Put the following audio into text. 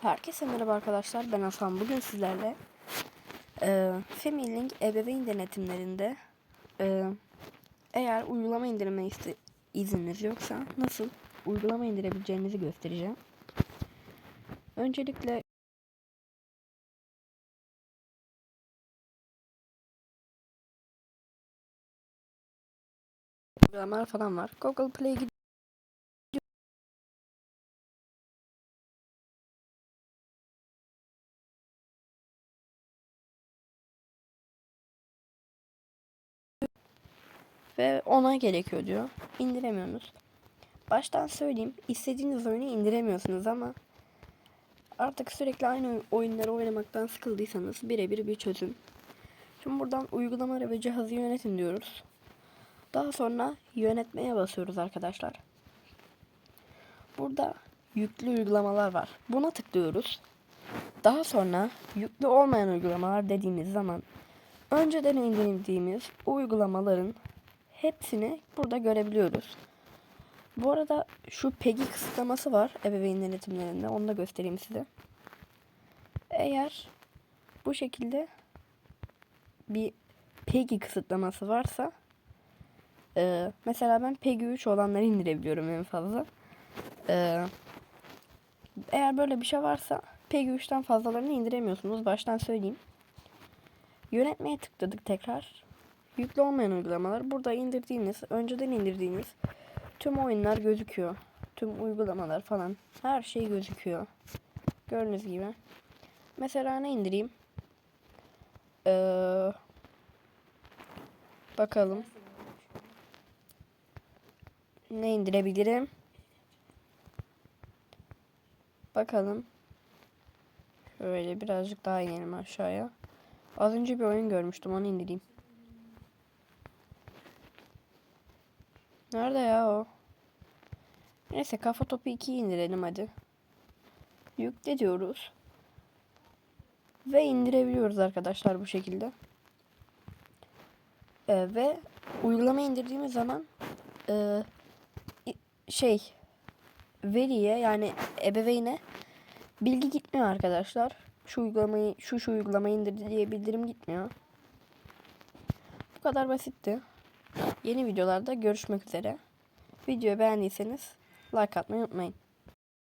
Herkese merhaba arkadaşlar. Ben Hasan. Bugün sizlerle e, Family ebeveyn denetimlerinde e, eğer uygulama indirme izniniz yoksa nasıl uygulama indirebileceğinizi göstereceğim. Öncelikle uygulamalar falan var. Google Play'e ve ona gerekiyor diyor. İndiremiyorsunuz. Baştan söyleyeyim. istediğiniz oyunu indiremiyorsunuz ama artık sürekli aynı oyunları oynamaktan sıkıldıysanız birebir bir çözüm. Şimdi buradan uygulamaları ve cihazı yönetin diyoruz. Daha sonra yönetmeye basıyoruz arkadaşlar. Burada yüklü uygulamalar var. Buna tıklıyoruz. Daha sonra yüklü olmayan uygulamalar dediğimiz zaman önceden indirdiğimiz uygulamaların hepsini burada görebiliyoruz. Bu arada şu PEGI kısıtlaması var ebeveyn denetimlerinde. Onu da göstereyim size. Eğer bu şekilde bir PEGI kısıtlaması varsa e, mesela ben PEGI 3 olanları indirebiliyorum en fazla. E, eğer böyle bir şey varsa PEGI 3'ten fazlalarını indiremiyorsunuz. Baştan söyleyeyim. Yönetmeye tıkladık tekrar. Yüklü olmayan uygulamalar. Burada indirdiğiniz, önceden indirdiğiniz tüm oyunlar gözüküyor. Tüm uygulamalar falan. Her şey gözüküyor. Gördüğünüz gibi. Mesela ne indireyim? Ee, bakalım. Ne indirebilirim? Bakalım. Şöyle birazcık daha inelim aşağıya. Az önce bir oyun görmüştüm onu indireyim. Nerede ya o? Neyse kafa topu 2'yi indirelim hadi. Yükle diyoruz. Ve indirebiliyoruz arkadaşlar bu şekilde. Ee, ve uygulama indirdiğimiz zaman e, şey veriye yani ebeveyne bilgi gitmiyor arkadaşlar. Şu uygulamayı şu şu uygulamayı indirdi diye bildirim gitmiyor. Bu kadar basitti. Yeni videolarda görüşmek üzere. Videoyu beğendiyseniz like atmayı unutmayın.